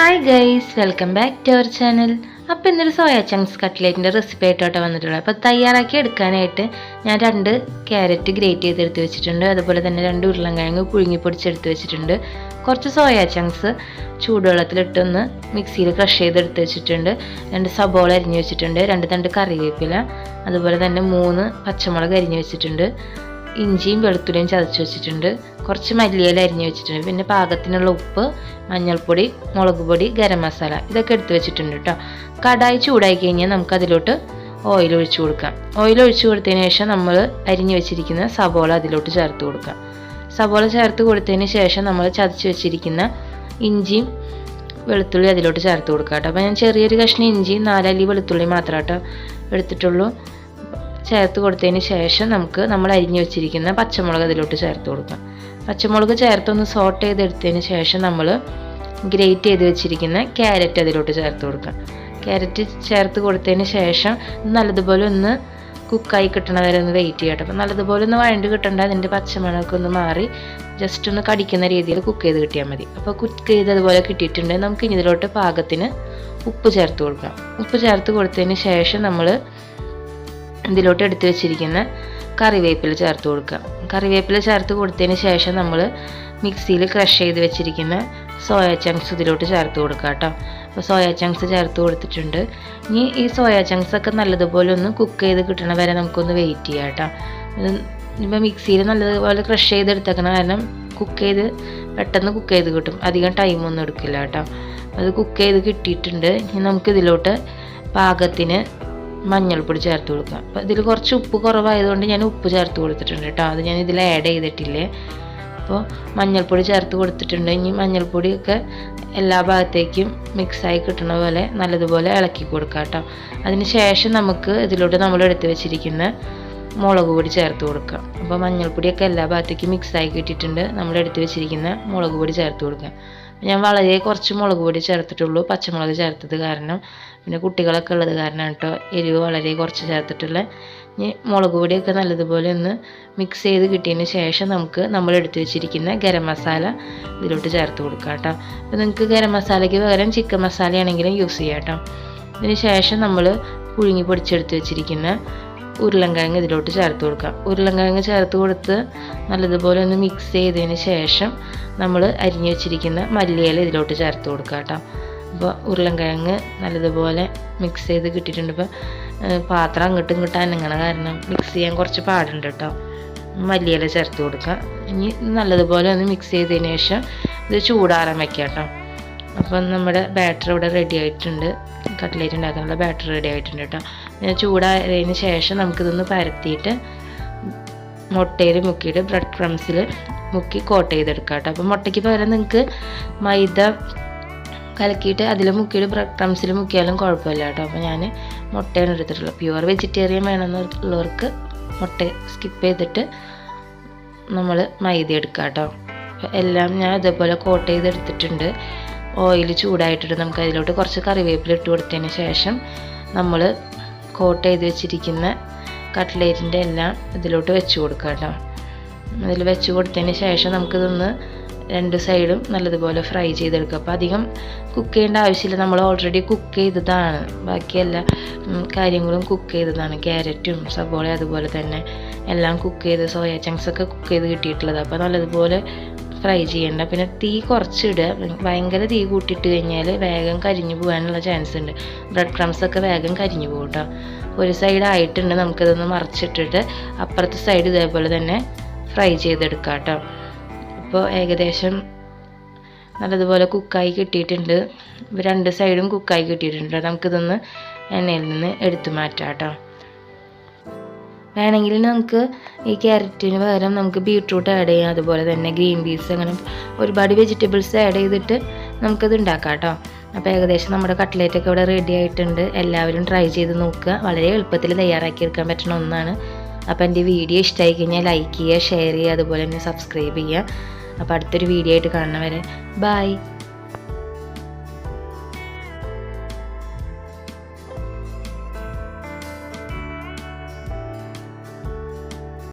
Hi guys welcome back to our channel അപ്പോൾ ഇന്നൊരു soya chunks കട്ട്ലേറ്റിന്റെ റെസിപ്പി ആയിട്ടോട്ടെ വന്നിട്ടുള്ളത്. അപ്പോൾ തയ്യാറാക്കി എടുക്കാനായിട്ട് ഞാൻ രണ്ട് ക്യാരറ്റ് ഗ്രേറ്റ് ചെയ്തെടുത്ത് വെച്ചിട്ടുണ്ട്. അതുപോലെ തന്നെ രണ്ട് ഉരുളൻകിഴങ്ങ് പുഴുങ്ങി പൊടിച്ചെടുത്ത് വെച്ചിട്ടുണ്ട്. കുറച്ച് സോയ ചങ്ക്സ് ചൂടുവെള്ളത്തിലിട്ടൊന്ന് മിക്സിയിൽ ക്രഷ് ചെയ്തെടുത്ത് വെച്ചിട്ടുണ്ട്. രണ്ട് സബോള അരിഞ്ഞ് വെച്ചിട്ടുണ്ട്. രണ്ട് തണ്ട് കറിവേപ്പില. അതുപോലെ തന്നെ മൂന്ന് പച്ചമുളക് അരിഞ്ഞ് വെച്ചിട്ടുണ്ട്. ഇഞ്ചിയും വെളുത്തുള്ളിയും ചതച്ച് വെച്ചിട്ടുണ്ട്. കുറച്ച് മല്ലിയില അരിഞ്ഞു വെച്ചിട്ടുണ്ട്. പിന്നെ പാകത്തിനുള്ള ഉപ്പ് മഞ്ഞൾപ്പൊടി മുളക് പൊടി ഗരം മസാല ഇതൊക്കെ എടുത്ത് വെച്ചിട്ടുണ്ട് കേട്ടോ കടായി ചൂടായി കഴിഞ്ഞാൽ നമുക്ക് അതിലോട്ട് ഓയിൽ ഒഴിച്ചു കൊടുക്കാം. ഓയിൽ ഒഴിച്ചു കൊടുത്തതിന് ശേഷം നമ്മൾ അരിഞ്ഞു വെച്ചിരിക്കുന്ന സബോള അതിലോട്ട് ചേർത്ത് കൊടുക്കാം. സബോള ചേർത്ത് കൊടുത്തതിന് ശേഷം നമ്മൾ ചതച്ച് വെച്ചിരിക്കുന്ന ഇഞ്ചിയും വെളുത്തുള്ളി അതിലോട്ട് ചേർത്ത് കൊടുക്കാം കേട്ടോ അപ്പോൾ ഞാൻ ചെറിയൊരു കഷ്ണം ഇഞ്ചി നാലല്ലി വെളുത്തുള്ളി മാത്രം കേട്ടോ എടുത്തിട്ടുള്ളൂ. ചേർത്ത് കൊടുത്തതിന് ശേഷം നമുക്ക് നമ്മൾ അരിഞ്ഞു വെച്ചിരിക്കുന്ന പച്ചമുളക് അതിലോട്ട് ചേർത്ത് കൊടുക്കാം. പച്ചമുളക് ചേർത്തൊന്ന് സോട്ട് ചെയ്തെടുത്തതിന് ശേഷം നമ്മൾ ഗ്രേറ്റ് ചെയ്ത് വെച്ചിരിക്കുന്ന ക്യാരറ്റ് അതിലോട്ട് ചേർത്ത് കൊടുക്കുക. ക്യാരറ്റ് ചേർത്ത് കൊടുത്തതിന് ശേഷം നല്ലതുപോലെ ഒന്ന് കുക്കായി കിട്ടണ വരെ ഒന്ന് വെയിറ്റ് ചെയ്യട്ടെ അപ്പം നല്ലതുപോലെ ഒന്ന് വഴണ്ട് കിട്ടണ്ട അതിന്റെ പച്ചമണമൊക്കെ ഒന്ന് മാറി ജസ്റ്റ് ഒന്ന് കടിക്കുന്ന രീതിയിൽ കുക്ക് ചെയ്ത് കിട്ടിയാൽ മതി. അപ്പോൾ കുക്ക് ചെയ്തതുപോലെ കിട്ടിയിട്ടുണ്ട്. നമുക്ക് ഇനി ഇതിലോട്ട് പാകത്തിന് ഉപ്പ് ചേർത്ത് കൊടുക്കാം. ഉപ്പ് ചേർത്ത് കൊടുത്തതിന് ശേഷം നമ്മൾ ഇതിലോട്ട് എടുത്തു വെച്ചിരിക്കുന്ന കറിവേപ്പില ചേർത്ത് കൊടുക്കുക. കറിവേപ്പില ചേർത്ത് കൊടുത്തതിന് ശേഷം നമ്മൾ മിക്സിയിൽ ക്രഷ് ചെയ്ത് വെച്ചിരിക്കുന്ന സോയ ചങ്ക്സ് ഇതിലോട്ട് ചേർത്ത് കൊടുക്കുക കേട്ടോ. അപ്പോൾ സോയ ചങ്ക്സ് ചേർത്ത് കൊടുത്തിട്ടുണ്ട്. ഇനി ഈ സോയ ചങ്ക്സ് ഒക്കെ നല്ലതുപോലെ ഒന്ന് കുക്ക് ചെയ്ത് കിട്ടണ വരെ നമുക്കൊന്ന് വെയിറ്റ് ചെയ്യാം കേട്ടോ. ഇപ്പോൾ മിക്സിയിൽ നല്ലതുപോലെ ക്രഷ് ചെയ്തെടുത്തേക്കണ കാരണം കുക്ക് ചെയ്ത് പെട്ടെന്ന് കുക്ക് ചെയ്ത് കിട്ടും. അധികം ടൈമൊന്നും എടുക്കില്ല കേട്ടോ. അത് കുക്ക് ചെയ്ത് കിട്ടിയിട്ടുണ്ട്. ഇനി നമുക്കിതിലോട്ട് പാകത്തിന് മഞ്ഞൾപ്പൊടി ചേർത്ത് കൊടുക്കുക. അപ്പോൾ ഇതിൽ കുറച്ച് ഉപ്പ് കുറവായതുകൊണ്ട് ഞാൻ ഉപ്പ് ചേർത്ത് കൊടുത്തിട്ടുണ്ട് കേട്ടോ. അത് ഞാൻ ഇതിൽ ആഡ് ചെയ്തിട്ടില്ലേ. അപ്പോൾ മഞ്ഞൾപ്പൊടി ചേർത്ത് കൊടുത്തിട്ടുണ്ട്. ഇനി മഞ്ഞൾപ്പൊടിയൊക്കെ എല്ലാ ഭാഗത്തേക്കും മിക്സായി കിട്ടണ പോലെ നല്ലതുപോലെ ഇളക്കി കൊടുക്കുക കേട്ടോ. അതിന് ശേഷം നമുക്ക് ഇതിലൂടെ നമ്മൾ എടുത്ത് വെച്ചിരിക്കുന്ന മുളക് പൊടി ചേർത്ത് കൊടുക്കുക. അപ്പോൾ മഞ്ഞൾപ്പൊടിയൊക്കെ എല്ലാ ഭാഗത്തേക്കും മിക്സായി കിട്ടിയിട്ടുണ്ട്. നമ്മൾ എടുത്ത് വെച്ചിരിക്കുന്ന മുളക് പൊടി ചേർത്ത് കൊടുക്കുക. ഞാൻ വളരെ കുറച്ച് മുളക് പൊടി ചേർത്തിട്ടുള്ളൂ പച്ചമുളക് ചേർത്തത് കാരണം. പിന്നെ കുട്ടികളൊക്കെ ഉള്ളത് കാരണം കേട്ടോ എരിവ് വളരെ കുറച്ച് ചേർത്തിട്ടുള്ള. ഇനി മുളക് പൊടിയൊക്കെ നല്ലതുപോലെ ഒന്ന് മിക്സ് ചെയ്ത് കിട്ടിയതിന് ശേഷം നമുക്ക് നമ്മൾ എടുത്തു വെച്ചിരിക്കുന്ന ഗരം മസാല ഇതിലോട്ട് ചേർത്ത് കൊടുക്കാം കേട്ടോ അപ്പോൾ നിങ്ങൾക്ക് ഗരം മസാലയ്ക്ക് പകരം ചിക്കൻ മസാലയാണെങ്കിലും യൂസ് ചെയ്യാം കേട്ടോ ഇതിന് ശേഷം നമ്മൾ പുഴുങ്ങി പൊടിച്ചെടുത്ത് വെച്ചിരിക്കുന്ന ഉരുളൻകിഴങ്ങ് ഇതിലോട്ട് ചേർത്ത് കൊടുക്കാം ഉരുളൻകിഴങ്ങ് ചേർത്ത് കൊടുത്ത് നല്ലതുപോലെ ഒന്ന് മിക്സ് ചെയ്തതിന് ശേഷം നമ്മൾ അരിഞ്ഞു വെച്ചിരിക്കുന്ന മല്ലിയില ഇതിലോട്ട് ചേർത്ത് കൊടുക്കുക കേട്ടോ. അപ്പോൾ ഉരുളൻകിഴങ്ങ് നല്ലതുപോലെ മിക്സ് ചെയ്ത് കിട്ടിയിട്ടുണ്ട്. ഇപ്പോൾ പാത്രം അങ്ങോട്ടും ഇങ്ങോട്ടും അനങ്ങണ കാരണം മിക്സ് ചെയ്യാൻ കുറച്ച് പാടുണ്ട് കേട്ടോ. മല്ലിയില ചേർത്ത് കൊടുക്കുക. ഇനി നല്ലതുപോലെ ഒന്ന് മിക്സ് ചെയ്തതിന് ശേഷം ഇത് ചൂടാറാൻ വയ്ക്കാം കേട്ടോ. അപ്പം നമ്മുടെ ബാറ്റർ ഇവിടെ റെഡി ആയിട്ടുണ്ട്. കട്ട്ലേറ്റ് ഉണ്ടാക്കാനുള്ള ബാറ്റർ റെഡി ആയിട്ടുണ്ട് കേട്ടോ ചൂടായതിന് ശേഷം നമുക്കിതൊന്ന് പരത്തിയിട്ട് മുട്ടയിൽ മുക്കിയിട്ട് ബ്രെഡ് ക്രംസിൽ മുക്കി കോട്ട് ചെയ്തെടുക്കാം കേട്ടോ അപ്പോൾ മുട്ടയ്ക്ക് പകരം നിങ്ങൾക്ക് മൈദ കലക്കിയിട്ട് അതിൽ മുക്കിയിട്ട് ബ്രെഡ് ക്രംസിൽ മുക്കിയാലും കുഴപ്പമില്ല കേട്ടോ അപ്പോൾ ഞാൻ മുട്ടയാണ് എടുത്തിട്ടുള്ളത്. പ്യുവർ വെജിറ്റേറിയൻ വേണമെന്നുള്ളവർക്ക് മുട്ട സ്കിപ്പ് ചെയ്തിട്ട് നമ്മൾ മൈദ എടുക്കാം കേട്ടോ എല്ലാം ഞാൻ ഇതേപോലെ കോട്ട് ചെയ്തെടുത്തിട്ടുണ്ട്. ഓയിൽ ചൂടായിട്ടിട്ട് നമുക്ക് അതിലോട്ട് കുറച്ച് കറിവേപ്പില ഇട്ട് കൊടുത്തതിന് ശേഷം നമ്മൾ കോട്ട് ചെയ്ത് വെച്ചിരിക്കുന്ന കട്ട്ലേറ്റിന്റെ എല്ലാം ഇതിലോട്ട് വെച്ച് കൊടുക്കുക കേട്ടോ അതിൽ വെച്ച് കൊടുത്തതിന് ശേഷം നമുക്കിതൊന്ന് രണ്ട് സൈഡും നല്ലതുപോലെ ഫ്രൈ ചെയ്തെടുക്കുക. അപ്പോൾ അധികം കുക്ക് ചെയ്യേണ്ട ആവശ്യമില്ല. നമ്മൾ ഓൾറെഡി കുക്ക് ചെയ്തതാണ്. ബാക്കി എല്ലാ കാര്യങ്ങളും കുക്ക് ചെയ്തതാണ്. ക്യാരറ്റും സബോള അതുപോലെ തന്നെ എല്ലാം കുക്ക് ചെയ്ത് സോയ ചങ്ക്സൊക്കെ കുക്ക് ചെയ്ത് കിട്ടിയിട്ടുള്ളത്. അപ്പോൾ നല്ലതുപോലെ ഫ്രൈ ചെയ്യേണ്ട. പിന്നെ തീ കുറച്ചിടുക ഭയങ്കര തീ കൂട്ടിയിട്ട് കഴിഞ്ഞാൽ വേഗം കരിഞ്ഞു പോകാനുള്ള ചാൻസ് ഉണ്ട്. ബ്രെഡ് ക്രംസ് ഒക്കെ വേഗം കരിഞ്ഞു പോകും കേട്ടോ ഒരു സൈഡ് ആയിട്ടുണ്ട്. നമുക്കിതൊന്ന് മറിച്ചിട്ടിട്ട് അപ്പുറത്തെ സൈഡ് ഇതേപോലെ തന്നെ ഫ്രൈ ചെയ്തെടുക്കാം കേട്ടോ ഇപ്പോൾ ഏകദേശം നല്ലതുപോലെ കുക്കായി കിട്ടിയിട്ടുണ്ട്. രണ്ട് സൈഡും കുക്കായി കിട്ടിയിട്ടുണ്ട് നമുക്കിതൊന്ന് എണ്ണയിൽ നിന്ന് എടുത്തു മാറ്റാം കേട്ടോ വേണമെങ്കിൽ നമുക്ക് ഈ ക്യാരറ്റിന് പകരം നമുക്ക് ബീട്രൂട്ട് ആഡ് ചെയ്യാം. അതുപോലെ തന്നെ ഗ്രീൻ പീസ് അങ്ങനെ ഒരുപാട് വെജിറ്റബിൾസ് ആഡ് ചെയ്തിട്ട് നമുക്കത് ഉണ്ടാക്കാം കേട്ടോ. അപ്പോൾ ഏകദേശം നമ്മുടെ കട്ട്ലേറ്റ് ഒക്കെ ഇവിടെ റെഡി ആയിട്ടുണ്ട്. എല്ലാവരും ട്രൈ ചെയ്ത് നോക്കുക. വളരെ എളുപ്പത്തിൽ തയ്യാറാക്കി എടുക്കാൻ പറ്റുന്ന ഒന്നാണ്. അപ്പോൾ എന്റെ വീഡിയോ ഇഷ്ടമായി കഴിഞ്ഞാൽ ലൈക്ക് ചെയ്യുക ഷെയർ ചെയ്യുക അതുപോലെ തന്നെ സബ്സ്ക്രൈബ് ചെയ്യുക. അപ്പോൾ അടുത്തൊരു വീഡിയോ ആയിട്ട് കാണുന്നവരെ ബൈ